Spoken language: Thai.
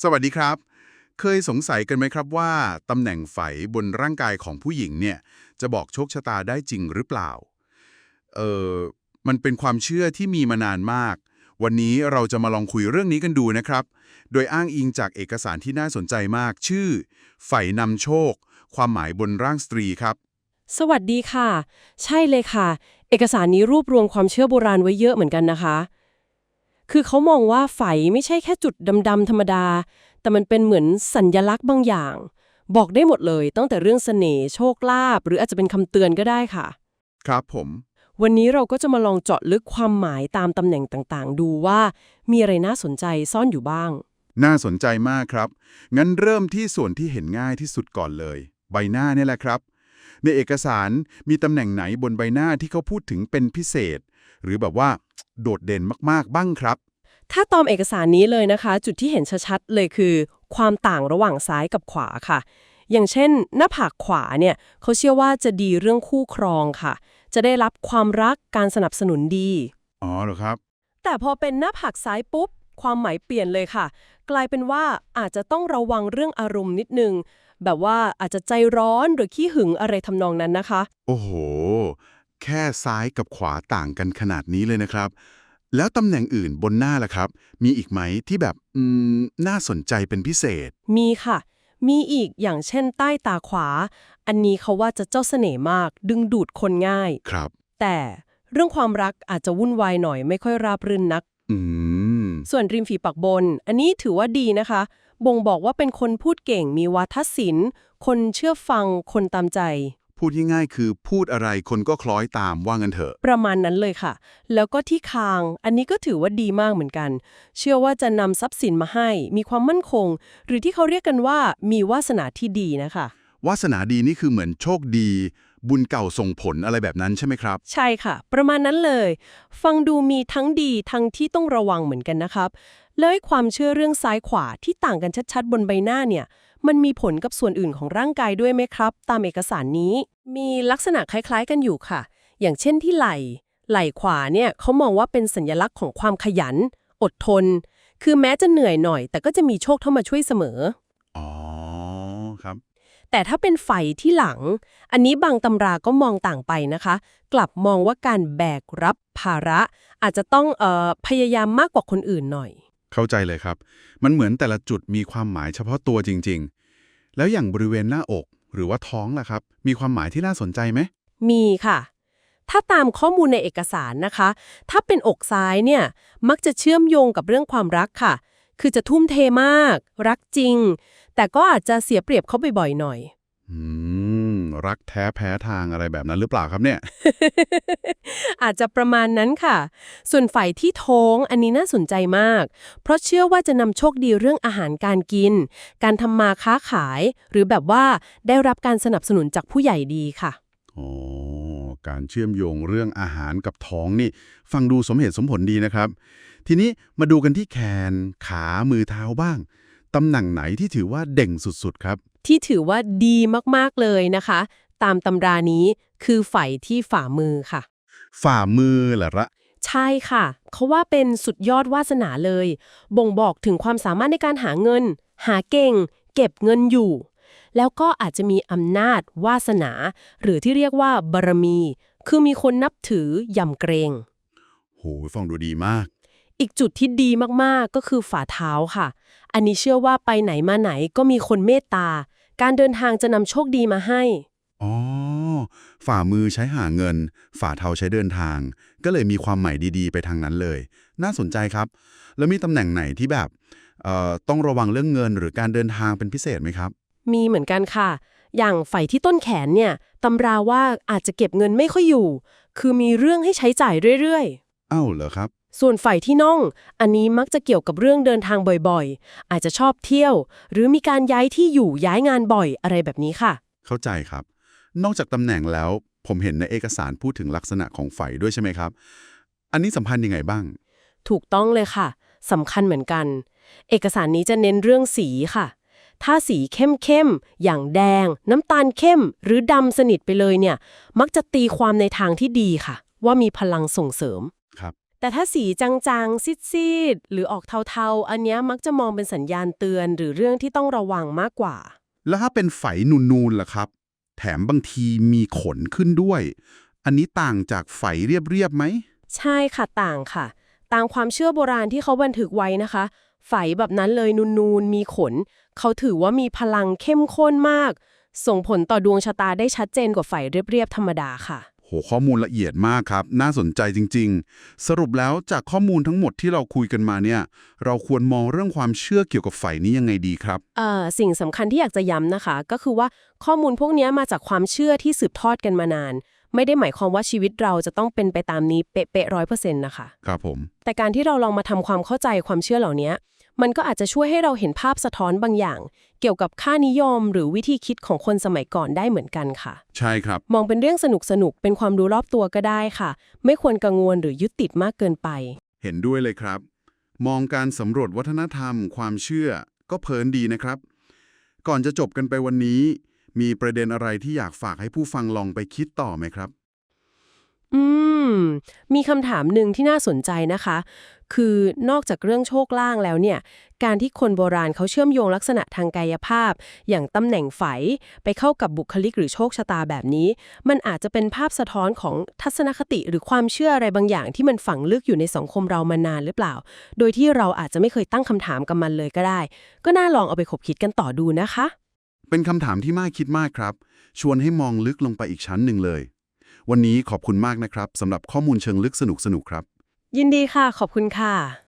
สวัสดีครับ เคยสงสัยกันไหมครับว่า ตำแหน่งไฝบนร่างกายของผู้หญิงเนี่ย จะบอกโชคชะตาได้จริงหรือเปล่า เออมันเป็นความเชื่อที่มีมานานมาก วันนี้เราจะมาลองคุยเรื่องนี้กันดูนะครับ โดยอ้างอิงจากเอกสารที่น่าสนใจมาก ชื่อ ไฝนำโชค ความหมายบนร่างสตรีครับ สวัสดีค่ะ ใช่เลยค่ะ เอกสารนี้รวบรวมความเชื่อโบราณไว้เยอะเหมือนกันนะคะ คือเขามองว่าไฝไม่ใช่แค่จุดดำๆธรรมดา แต่มันเป็นเหมือนสัญญลักษณ์บางอย่าง บอกได้หมดเลย ตั้งแต่เรื่องเสน่ห์โชคลาภหรืออาจจะเป็นคำเตือนก็ได้ค่ะ ครับผม วันนี้เราก็จะมาลองเจาะลึกความหมายตามตำแหน่งต่างๆ ดูว่ามีอะไรน่าสนใจซ่อนอยู่บ้าง น่าสนใจมากครับ งั้นเริ่มที่ส่วนที่เห็นง่ายที่สุดก่อนเลย ใบหน้าเนี่ยแหละครับ ในเอกสารมีตำแหน่งไหนบนใบหน้าที่เขาพูดถึงเป็นพิเศษ หรือแบบว่า โดดเด่นมากๆบ้างครับ ถ้าตามเอกสารนี้เลยนะคะ จุดที่เห็นชัดๆเลยคือ ความต่างระหว่างซ้ายกับขวาค่ะ อย่างเช่น หน้าผากขวาเนี่ยเขาเชื่อว่าจะดีเรื่องคู่ครองค่ะ จะได้รับความรักการสนับสนุนดี อ๋อเหรอครับ แต่พอเป็นหน้าผากซ้ายปุ๊บ ความหมายเปลี่ยนเลยค่ะ กลายเป็นว่าอาจจะต้องระวังเรื่องอารมณ์นิดนึงแบบว่าอาจจะใจร้อนหรือขี้หึงอะไรทำนองนั้นนะคะ โอ้โห แค่ซ้ายกับขวาต่างกันขนาดนี้เลยนะครับ แล้วตำแหน่งอื่นบนหน้าล่ะครับ มีอีกไหมที่แบบอืมน่าสนใจเป็นพิเศษ มีค่ะ มีอีกอย่างเช่นใต้ตาขวา อันนี้เขาว่าจะเจ้าเสน่ห์มาก ดึงดูดคนง่าย ครับ แต่เรื่องความรักอาจจะวุ่นวายหน่อยไม่ค่อยราบรื่นนัก อืม ส่วนริมฝีปากบน อันนี้ถือว่าดีนะคะ บ่งบอกว่าเป็นคนพูดเก่งมีวาทศิลป์ คนเชื่อฟังคนตามใจ พูดง่ายๆคือพูดอะไรคนก็คล้อยตามว่างันเถอะ ประมาณนั้นเลยค่ะ แล้วก็ที่คาง อันนี้ก็ถือว่าดีมากเหมือนกัน เชื่อว่าจะนำทรัพย์สินมาให้ มีความมั่นคง หรือที่เขาเรียกกันว่ามีวาสนาที่ดีนะคะ วาสนาดีนี่คือเหมือนโชคดี บุญเก่าส่งผลอะไรแบบนั้นใช่ไหมครับ ใช่ค่ะ ประมาณนั้นเลย ฟังดูมีทั้งดีทั้งที่ต้องระวังเหมือนกันนะครับ แล้วไอ้ความเชื่อเรื่องซ้ายขวาที่ต่างกันชัดๆ บนใบหน้าเนี่ย มันมีผลกับส่วนอื่นของร่างกายด้วยไหมครับ ตามเอกสารนี้ มีลักษณะคล้ายๆ กันอยู่ค่ะ อย่างเช่นที่ไหล่ ไหล่ขวาเนี่ยเขามองว่าเป็นสัญลักษณ์ของความขยัน อดทน คือแม้จะเหนื่อยหน่อย แต่ก็จะมีโชคเข้ามาช่วยเสมอ อ๋อ ครับ แต่ถ้าเป็นไฟที่หลัง อันนี้บางตำราก็มองต่างไปนะคะ กลับมองว่าการแบกรับภาระ อาจจะต้องเอ่อพยายามมากกว่าคนอื่นหน่อย เข้าใจเลยครับ มันเหมือนแต่ละจุดมีความหมายเฉพาะตัวจริง ๆ แล้วอย่างบริเวณหน้าอกหรือว่าท้องล่ะครับ มีความหมายที่น่าสนใจไหม มีค่ะ ถ้าตามข้อมูลในเอกสารนะคะ ถ้าเป็นอกซ้ายเนี่ย มักจะเชื่อมโยงกับเรื่องความรักค่ะ คือจะทุ่มเทมาก รักจริง แต่ก็อาจจะเสียเปรียบเขาบ่อยๆหน่อย อืม รักแท้แพ้ทางอะไรแบบนั้นหรือเปล่าครับเนี่ย อาจจะประมาณนั้นค่ะ ส่วนฝ่ายที่ท้องอันนี้น่าสนใจมาก เพราะเชื่อว่าจะนำโชคดีเรื่องอาหารการกิน การทำมาค้าขาย หรือแบบว่าได้รับการสนับสนุนจากผู้ใหญ่ดีค่ะอ๋อการเชื่อมโยงเรื่องอาหารกับท้องนี่ ฟังดูสมเหตุสมผลดีนะครับ ทีนี้มาดูกันที่แขน ขามือเท้าบ้างตำแหน่งไหนที่ถือว่าเด่งสุดๆครับ ที่ถือว่าดีมากๆเลยนะคะ ตามตำรานี้คือฝ่ายที่ฝ่ามือค่ะ ฝ่ามือเหรอละใช่ค่ะ เขาว่าเป็นสุดยอดวาสนาเลย บ่งบอกถึงความสามารถในการหาเงิน หาเก่ง เก็บเงินอยู่ แล้วก็อาจจะมีอำนาจ วาสนา หรือที่เรียกว่าบารมี คือมีคนนับถือยำเกรง โหฟังดูดีมาก อีกจุดที่ดีมากๆก็คือฝ่าเท้าค่ะ อันนี้เชื่อว่าไปไหนมาไหนก็มีคนเมตตา การเดินทางจะนำโชคดีมาให้ อ๋อ ฝ่ามือใช้หาเงิน ฝ่าเท้าใช้เดินทาง ก็เลยมีความหมายดีๆ ไปทางนั้นเลย น่าสนใจครับ แล้วมีตำแหน่งไหนที่แบบเอ่อต้องระวังเรื่องเงินหรือการเดินทางเป็นพิเศษไหมครับ มีเหมือนกันค่ะ อย่างฝ่ายที่ต้นแขนเนี่ยตำราว่าอาจจะเก็บเงินไม่ค่อยอยู่ คือมีเรื่องให้ใช้จ่ายเรื่อยเอ้าเหรอครับๆ ส่วนฝ่ายที่น่อง อันนี้มักจะเกี่ยวกับเรื่องเดินทางบ่อยๆ อาจจะชอบเที่ยว หรือมีการย้ายที่อยู่ย้ายงานบ่อยอะไรแบบนี้ค่ะ เข้าใจครับ นอกจากตำแหน่งแล้ว ผมเห็นในเอกสารพูดถึงลักษณะของไฟด้วยใช่ไหมครับ อันนี้สัมพันธ์ยังไงบ้าง ถูกต้องเลยค่ะสำคัญเหมือนกัน เอกสารนี้จะเน้นเรื่องสีค่ะ ถ้าสีเข้มๆ อย่างแดง น้ำตาลเข้ม หรือดำสนิทไปเลยเนี่ย มักจะตีความในทางที่ดีค่ะ ว่ามีพลังส่งเสริมครับ แต่ถ้าสีจางๆ ซีดๆ หรือออกเทาๆ อันเนี้ยมักจะมองเป็นสัญญาณเตือนหรือเรื่องที่ต้องระวังมากกว่า แล้วถ้าเป็นไฝนูนๆล่ะครับ แถมบางทีมีขนขึ้นด้วย อันนี้ต่างจากไฝเรียบๆไหม ใช่ค่ะต่างค่ะ ตามความเชื่อโบราณที่เขาบันทึกไว้นะคะ ไฝแบบนั้นเลยนูนๆ มีขน เขาถือว่ามีพลังเข้มข้นมาก ส่งผลต่อดวงชะตาได้ชัดเจนกว่าไฝเรียบๆ ธรรมดาค่ะโหข้อมูลละเอียดมากครับ น่าสนใจจริง ๆ สรุปแล้วจากข้อมูลทั้งหมดที่เราคุยกันมาเนี่ย เราควรมองเรื่องความเชื่อเกี่ยวกับไฝนี้ยังไงดีครับเอ่อสิ่งสำคัญที่อยากจะย้ำนะคะ ก็คือว่าข้อมูลพวกเนี้ยมาจากความเชื่อที่สืบทอดกันมานาน ไม่ได้หมายความว่าชีวิตเราจะต้องเป็นไปตามนี้เป๊ะๆร้อยเปอร์เซ็นต์นะคะ ครับผม แต่การที่เราลองมาทำความเข้าใจความเชื่อเหล่านี้มันก็อาจจะช่วยให้เราเห็นภาพสะท้อนบางอย่าง เกี่ยวกับค่านิยมหรือวิธีคิดของคนสมัยก่อนได้เหมือนกันค่ะ ใช่ครับ มองเป็นเรื่องสนุกสนุกๆเป็นความรู้รอบตัวก็ได้ค่ะ ไม่ควรกังวลหรือยึดติดมากเกินไป เห็นด้วยเลยครับ มองการสำรวจวัฒนธรรม ความเชื่อ ก็เพลินดีนะครับ ก่อนจะจบกันไปวันนี้ มีประเด็นอะไรที่อยากฝากให้ผู้ฟังลองไปคิดต่อไหมครับ อืม มีคำถามหนึ่งที่น่าสนใจนะคะ คือนอกจากเรื่องโชคล่างแล้วเนี่ย การที่คนโบราณเขาเชื่อมโยงลักษณะทางกายภาพ อย่างตำแหน่งไฝไปเข้ากับบุคลิกหรือโชคชะตาแบบนี้ มันอาจจะเป็นภาพสะท้อนของทัศนคติหรือความเชื่ออะไรบางอย่างที่มันฝังลึกอยู่ในสังคมเรามานานหรือเปล่า โดยที่เราอาจจะไม่เคยตั้งคำถามกับมันเลยก็ได้ ก็น่าลองเอาไปขบคิดกันต่อดูนะคะ เป็นคำถามที่น่าคิดมากครับ ชวนให้มองลึกลงไปอีกชั้นหนึ่งเลย วันนี้ขอบคุณมากนะครับสำหรับข้อมูลเชิงลึกสนุกๆครับ ยินดีค่ะ ขอบคุณค่ะ